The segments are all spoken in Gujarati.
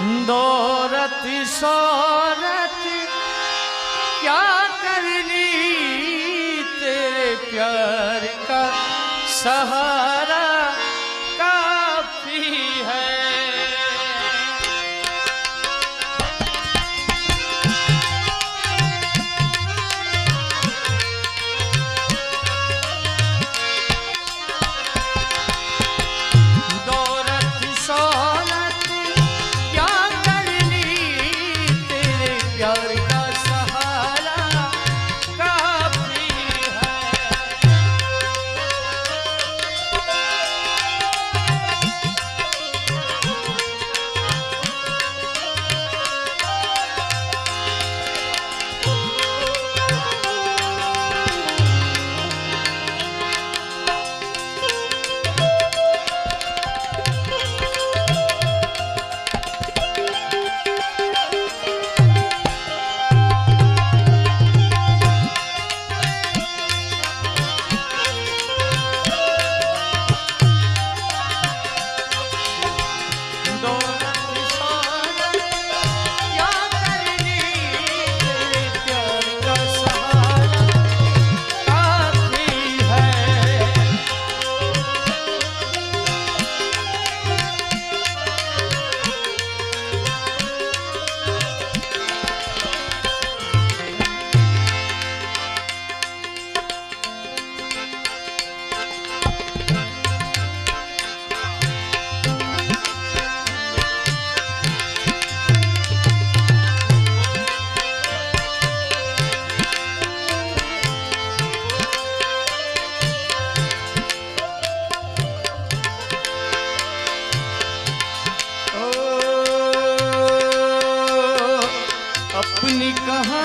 દોરતી સોરતી ક્યાં કરવી તેરે પ્યાર કા સહારા कहा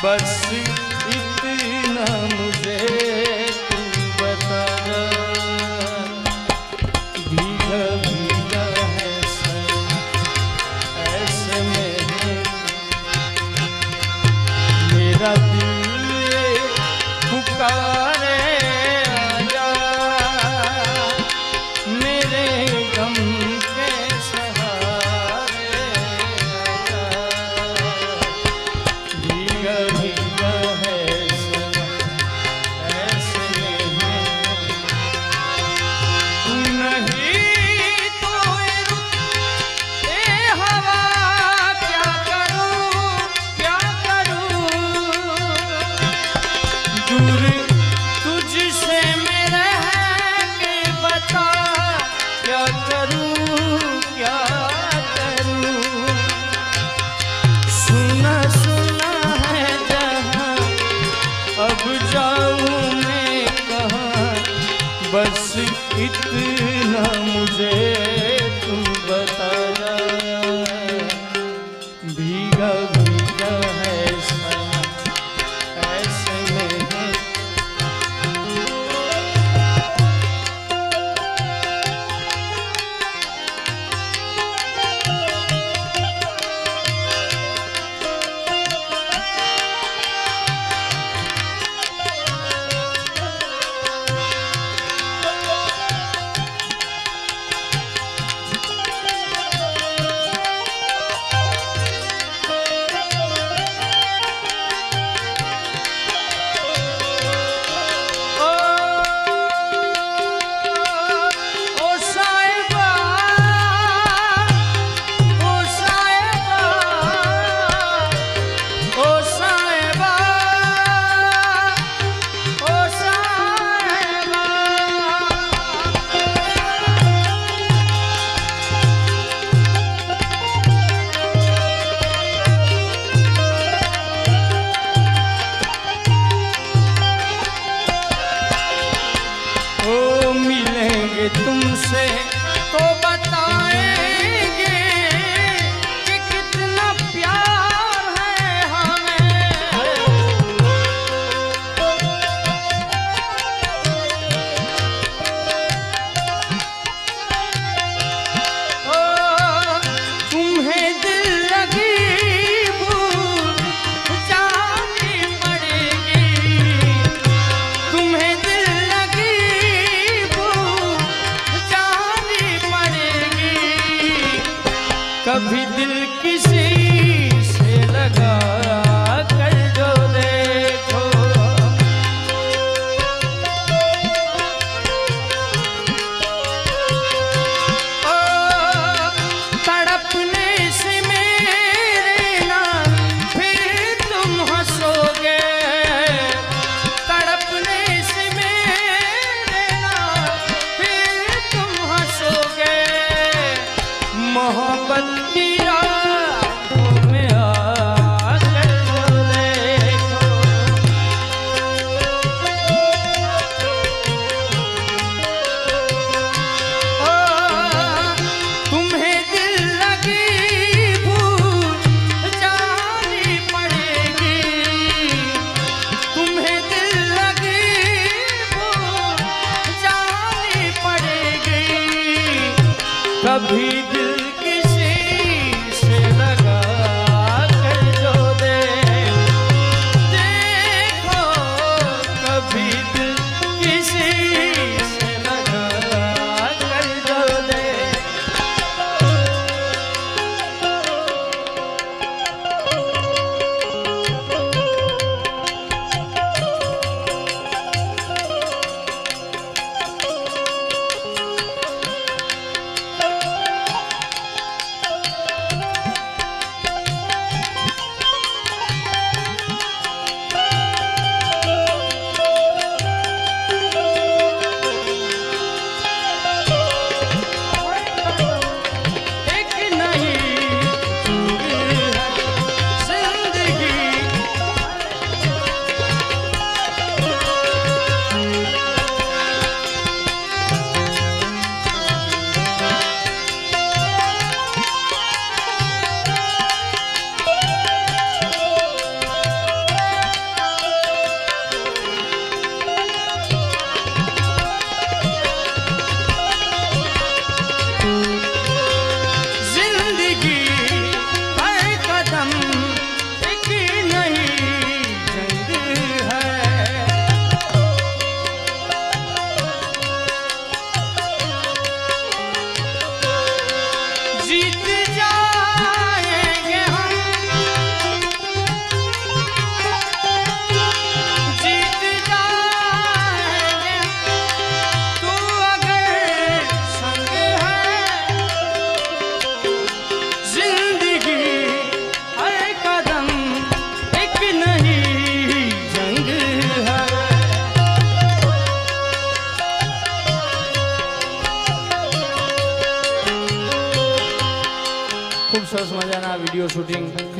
but see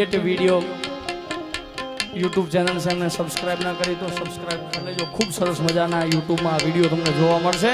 immediate video YouTube channel છે એમને સબસ્ક્રાઈબ ના કરી તો સબસ્ક્રાઈબ કરી લેજો. ખૂબ સરસ મજાના યુટ્યુબમાં વીડિયો તમને જોવા મળશે.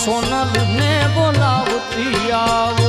સોનલ ને બોલાવતી આવું